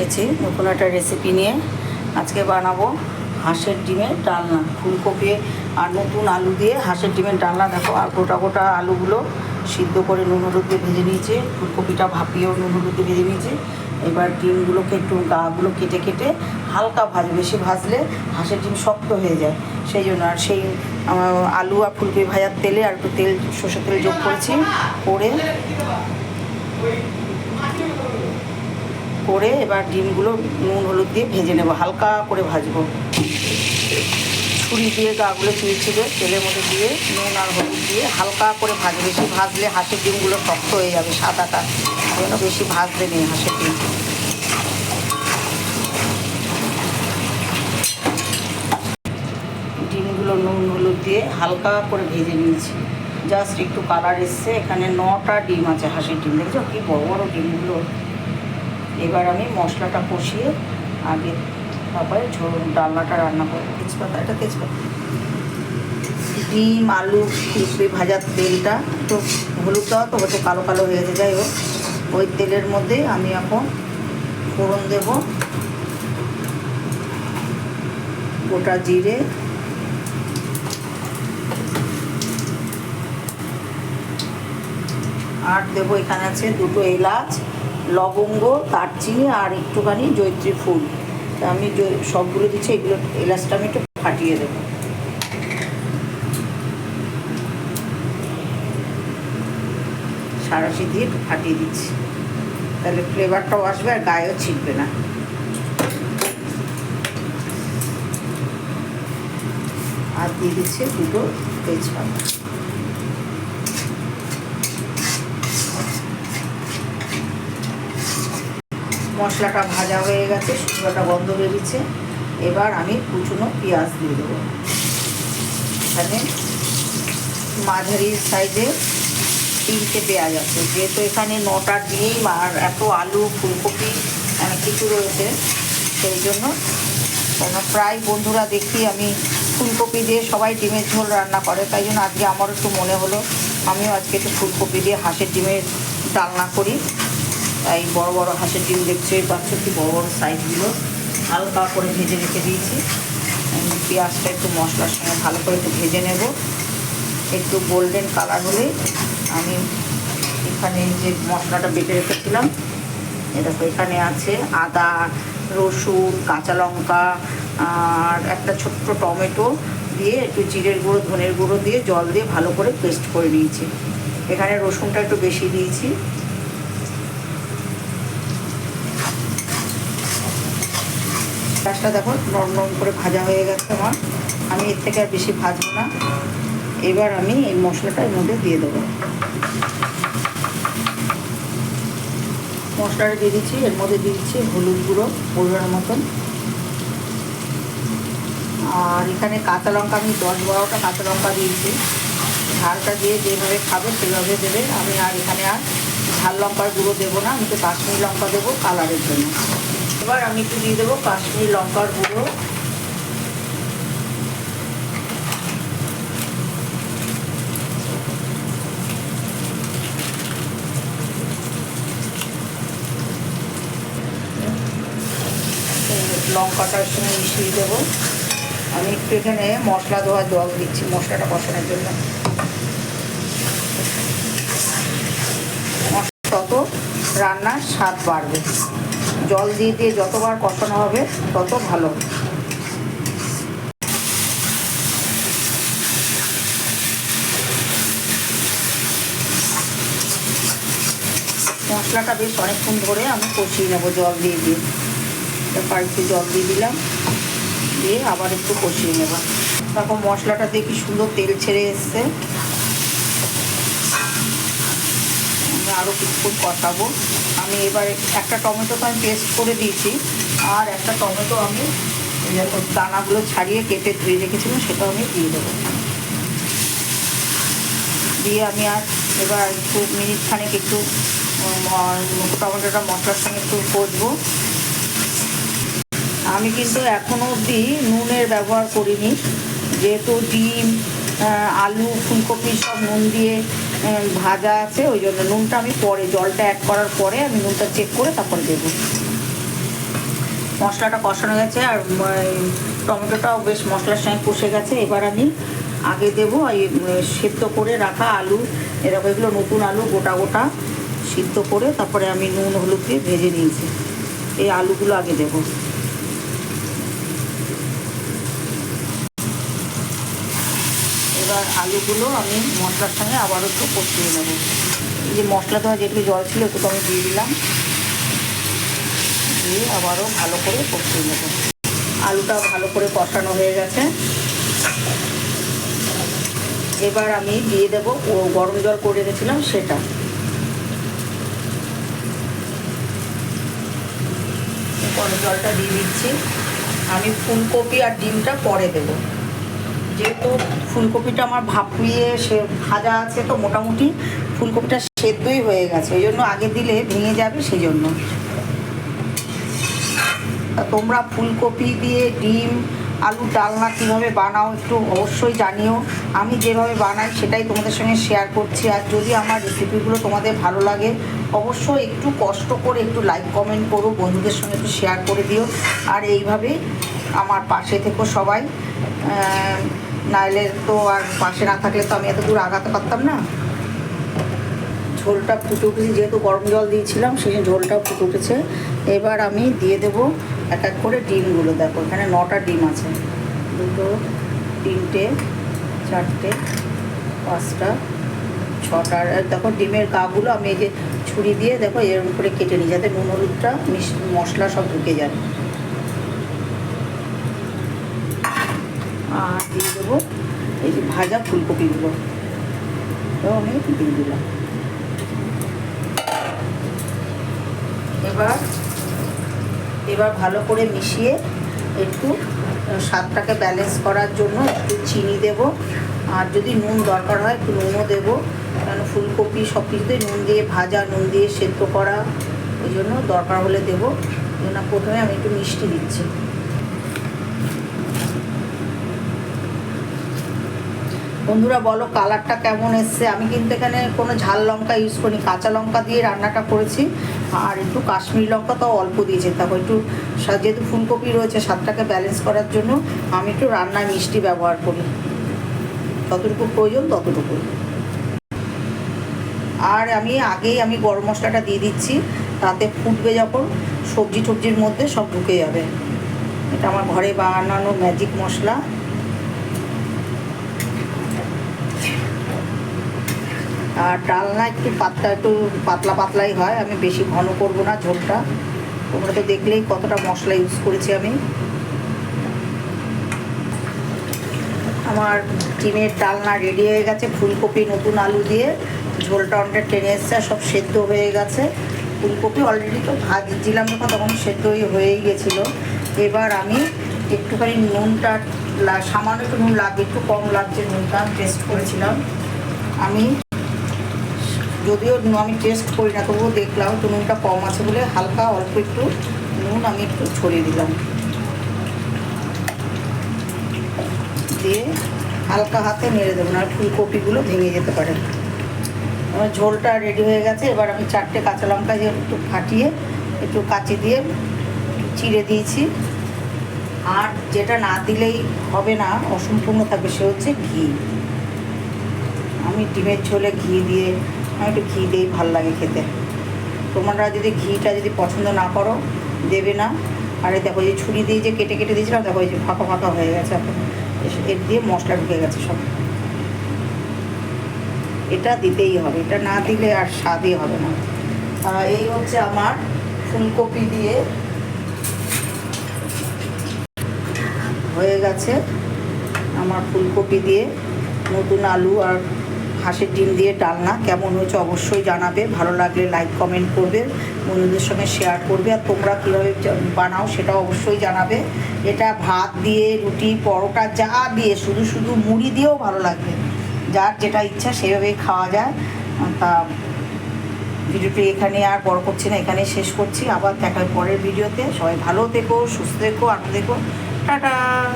এসেছি নতুন একটা রেসিপি নিয়ে। আজকে বানাবো হাঁসের ডিমের ডালনা। ফুলকপি আর নতুন আলু দিয়ে হাঁসের ডিমের ডালনা। দেখো, আর গোটা গোটা আলুগুলো সিদ্ধ করে নুন হলুদ দিয়ে ভেজে নিয়েছে। ফুলকপিটা ভাপিয়েও নুন হলুদ দিয়ে ভেজে নিয়েছি। এবার ডিমগুলোকে একটু গাগুলো কেটে কেটে হালকা ভাজে। বেশি ভাজলে হাঁসের ডিম শক্ত হয়ে যায়। সেই জন্য আর সেই আলু আর ফুলকপি ভাজার তেলে আর একটু তেল, সর্ষের তেল যোগ করেছি। করে করে এবার ডিমগুলো নুন, হলুদ দিয়ে ভেজে নেব, হালকা করে ভাজবো। ছুরি দিয়ে গাগুলো চুরি ছিঁড়ে তেলের মধ্যে দিয়ে নুন আর হলুদ দিয়ে হালকা করে ভাজবে বেশি ভাজলে হাঁসের ডিমগুলো শক্ত হয়ে যাবে সাদাটা। জন্য বেশি ভাজবে নেই হাঁসের ডিম। ডিমগুলো নুন, হলুদ দিয়ে হালকা করে ভেজে নিয়েছি। জাস্ট একটু কালার এসছে, এখানে নটা ডিম আছে হাঁসের ডিম, দেখছ কি বড় বড় ডিমগুলো। এবার আমি মশলাটা কষিয়ে আগে তারপরে ডালনাটা রান্না করব। তেজপাতা, এটা তেজপাতা। ডিম, আলু ফুলকপি ভাজার তেলটা একটু হলুদ দেওয়া তো একটু কালো কালো হয়ে গেছে, যাই হোক। ওই তেলের মধ্যে আমি এখন ফোড়ন দেব। গোটা জিরে। আর দেবো এখানে আছে দুটো এলাচ, লবঙ্গ দারচিনি আর একটুখানি জৈত্রী ফুল। তা আমি সবগুলো দিচ্ছি, এগুলো এলাচটা আমি একটু ফাটিয়ে দেবো। সারাশি দিয়ে ফাটিয়ে দিচ্ছি। তাহলে ফ্লেভারটাও আসবে আর গায়েও ছিটবে না। আর দিয়ে দিচ্ছে দুটো তেজপাতা। মশলাটা ভাজা হয়ে গেছে, শুকনোটা বন্ধ বেরিয়েছে। এবার আমি কুচুনো পেঁয়াজ দিয়ে দেবো। এখানে মাঝারি সাইজে তিনটে পেঁয়াজ আছে। যেহেতু এখানে নটা ডিম আর এত আলু, ফুলকপি অনেক কিছু রয়েছে, সেই জন্য কেননা প্রায় বন্ধুরা দেখি আমি ফুলকপি দিয়ে সবাই ডিমের ঝোল রান্না করে, তাই জন্য আজকে আমার একটু মনে হলো, আমিও আজকে একটু ফুলকপি দিয়ে হাঁসের ডিমের ডালনা করি। তাই বড় বড় হাঁসের ডিম দেখছোই পাচ্ছ কি বড় বড় সাইজগুলো। হালকা করে ভেজে রেখে দিয়েছি। পেঁয়াজটা একটু মশলার সঙ্গে ভালো করে একটু ভেজে নেব। একটু গোল্ডেন কালার হলে আমি এখানে যে মশলাটা বেটে রেখেছিলাম এ দেখো এখানে আছে আদা, রসুন, কাঁচা লঙ্কা, আর একটা ছোট্ট টমেটো দিয়ে একটু জিরের গুঁড়ো, ধনের গুঁড়ো দিয়ে জল দিয়ে ভালো করে পেস্ট করে নিয়েছি। এখানে রসুনটা একটু বেশি দিয়েছি। পেঁয়াজটা দেখো নরম নরম করে ভাজা হয়ে গেছে আমার। আমি এর থেকে আর বেশি ভাজবো না। এবার আমি এই মশলাটা এর মধ্যে দিয়ে দেবো। মশলাটা দিয়ে দিচ্ছি, এর মধ্যে দিয়ে দিচ্ছি হলুদ গুঁড়ো পরিমাণ মতন। আর এখানে কাঁচা লঙ্কা আমি দশ বারোটা কাঁচা লঙ্কা দিয়েছি। ঝালটা দিয়ে যেভাবে খাবে সেভাবে দেবে। আমি আর এখানে আর ঝাল লঙ্কার গুঁড়ো দেবো না, আমি তো কাশ্মীরি লঙ্কা দেবো কালারের জন্য। এবার আমি একটু দিয়ে দেবো কাশ্মীর লঙ্কার গুঁড়ো। লঙ্কাটার সঙ্গে মিশিয়ে দেবো। আমি একটু এখানে মশলা দেওয়া জল দিচ্ছি, মশলাটা কষানোর জন্য। তত রান্নার স্বাদ বাড়বে। জল দিয়ে দিয়ে যতবার কষানো হবে, তত ভালো। মশলাটা বেশ অনেকক্ষণ ধরে আমি কষিয়ে নেব জল দিয়ে দিয়ে। তারপর একটু জল দিয়ে দিলাম, দিয়ে আবার একটু কষিয়ে নেব। তারপর মশলাটা দিয়ে কি সুন্দর তেল ছেড়ে এসছে। আরও কিছুক্ষণ কষাবো। আমি এবার একটা টমেটো তো আমি পেস্ট করে দিয়েছি, আর একটা টমেটো আমি দানাগুলো ছাড়িয়ে কেটে ধুয়ে রেখেছিলাম, সেটাও আমি দিয়ে দেবো। দিয়ে আমি আর এবার একটু মিনিট খানেক একটু টমেটোটা মশলার সঙ্গে একটু কষবো। আমি কিন্তু এখনও অবধি নুনের ব্যবহার করিনি, যেহেতু ডিম আলু, ফুলকপি সব নুন দিয়ে ভাজা আছে, ওই জন্য নুনটা আমি পরে, জলটা অ্যাড করার পরে আমি নুনটা চেক করে তারপর দেবো। মশলাটা কষানো গেছে আর টমেটোটাও বেশ মশলার সঙ্গে কষে গেছে। এবার আমি আগে দেবো, এই সেদ্ধ করে রাখা আলু। এরকম এগুলো নতুন আলু, গোটা গোটা সিদ্ধ করে তারপরে আমি নুন, হলুদ দিয়ে ভেজে নিয়েছি। এই আলুগুলো আগে দেবো। এবার আলুগুলো আমি মশলার সঙ্গে আবার একটু কষিয়ে নেব। যে মশলা দেওয়া যেগুলো জল ছিল একটু আমি দিয়ে দিলাম। দিয়ে আবারও ভালো করে কষিয়ে নেব। আলুটা ভালো করে কষানো হয়ে গেছে। এবার আমি দিয়ে দেব গরম জল করে রেখেছিলাম সেটা। গরম জলটা দিয়ে দিচ্ছি। আমি ফুলকপি আর ডিমটা পরে দেবো। যেহেতু ফুলকপিটা আমার ভাপিয়ে সে ভাজা আছে তো মোটামুটি ফুলকপিটা সেদ্ধই হয়ে গেছে, ওই জন্য আগে দিলে ভেঙে যাবে সেই জন্য তোমরা ফুলকপি দিয়ে ডিম, আলু ডালনা কীভাবে বানাও একটু অবশ্যই জানিও। আমি যেভাবে বানাই সেটাই তোমাদের সঙ্গে শেয়ার করছি, আর যদি আমার রেসিপিগুলো তোমাদের ভালো লাগে, অবশ্যই একটু কষ্ট করে একটু লাইক কমেন্ট করো, বন্ধুদের সঙ্গে একটু শেয়ার করে দিও। আর এইভাবেই আমার পাশে থেকো সবাই। নাইলে তো আর পাশে না থাকলে তো আমি এত দূর আগাতে পারতাম না। ঝোলটা ফুটে উঠেছে, যেহেতু গরম জল দিয়েছিলাম, সেই ঝোলটা ফুটে উঠেছে। এবার আমি দিয়ে দেব এক এক করে ডিমগুলো। দেখো, এখানে নটা ডিম আছে। দুটো, তিনটে, চারটে, পাঁচটা, ছটা। আর দেখো, ডিমের গাগুলো আমি এই যে ছুরি দিয়ে, দেখো, এরকম করে কেটে নিই, যাতে নুন, হলুদটা, মিশ- মশলা সব ঢুকে যায়। আর দিয়ে দেবো এই যে ভাজা ফুলকপিগুলো তো আমি দিয়ে দিলাম। এবার এবার ভালো করে মিশিয়ে একটু স্বাদটাকে ব্যালেন্স করার জন্য একটু চিনি দেব। আর যদি নুন দরকার হয়, একটু নুনও দেবো। কারণ ফুলকপি সব কিছুতেই নুন দিয়ে ভাজা, নুন দিয়ে সেদ্ধ করা ওই জন্য দরকার হলে দেবো। জন্য প্রথমে আমি একটু মিষ্টি দিচ্ছি। বন্ধুরা বলো, কালারটা কেমন এসছে? আমি কিন্তু এখানে কোনো ঝাল লঙ্কা ইউজ করিনি, কাঁচা লঙ্কা দিয়ে রান্নাটা করেছি। আর একটু কাশ্মীরি লঙ্কা তো অল্প দিয়েছি। তারপর একটু যেহেতু ফুলকপি রয়েছে, স্বাদটাকে ব্যালেন্স করার জন্য আমি একটু রান্নায় মিষ্টি ব্যবহার করি। ততটুকু প্রয়োজন ততটুকু আর আমি আগেই আমি গরম মশলাটা দিয়ে দিচ্ছি। তাতে ফুটবে যখন সবজি টবজির মধ্যে সব ঢুকে যাবে। এটা আমার ঘরে বানানো ম্যাজিক মশলা। আর ডালনা একটু পাতলা একটু পাতলা পাতলাই হয়, আমি বেশি ঘন করব না ঝোলটা। তোমরা তো দেখলেই কতটা মশলা ইউজ করেছি আমি। আমার ডিমের ডালনা রেডি হয়ে গেছে, ফুলকপি, নতুন আলু দিয়ে। ঝোলটা অনেকটা টেনে এসছে সব সেদ্ধ হয়ে গেছে। ফুলকপি অলরেডি তো ভাজছিলাম যখন, তখন সেদ্ধই হয়েই গেছিল। এবার আমি একটুখানি নুনটা সামান্য একটু নুন লাগবে, একটু কম লাগছে নুনটা টেস্ট করেছিলাম। আমি যদিও আমি টেস্ট করি না, তবুও দেখলাম একটু নুনটা কম আছে বলে হালকা অল্প একটু নুন আমি একটু ছড়িয়ে দিলাম। দিয়ে হালকা হাতে নেড়ে দেবো না ফুলকপিগুলো ভেঙে যেতে পারে। আমার ঝোলটা রেডি হয়ে গেছে, এবার আমি চারটে কাঁচা লঙ্কা দিয়ে একটু ফাটিয়ে একটু কাচি দিয়ে চিড়ে দিয়েছি। আর যেটা না দিলেই হবে না, অসম্পূর্ণ থাকবে, সে হচ্ছে ঘি। আমি ডিমের ঝোলে ঘি দিয়ে আমি একটু ঘি দিয়েই ভালো লাগে খেতে। তোমরা যদি ঘিটা যদি পছন্দ না করো, দেবে না। আর এই দেখো এই ছুরি দিয়ে যে কেটে কেটে দিয়েছিলাম, দেখো যে ফাঁকা ফাঁকা হয়ে গেছে। এখন এর দিয়ে মশলা ঢুকে গেছে সব। এটা দিতেই হবে, এটা না দিলে আর স্বাদই হবে না। এই হচ্ছে আমার ফুলকপি দিয়ে। হয়ে গেছে আমার ফুলকপি দিয়ে নতুন আলু আর হাঁসের ডিম দিয়ে ডালনা কেমন হয়েছে অবশ্যই জানাবে। ভালো লাগলে লাইক কমেন্ট করবে, বন্ধুদের সঙ্গে শেয়ার করবে, আর তোমরা কীভাবে বানাও সেটা অবশ্যই জানাবে। এটা ভাত দিয়ে রুটি, পরোটা, যা দিয়ে, শুধু শুধু মুড়ি দিয়েও ভালো লাগবে। যার যেটা ইচ্ছা সেভাবেই খাওয়া যায়। তা ভিডিওটি এখানে আর বড় করছি না এখানে শেষ করছি। আবার দেখা পরের ভিডিওতে। সবাই ভালো থেকো, সুস্থ থেকো, আনন্দ থেকো। টাটা!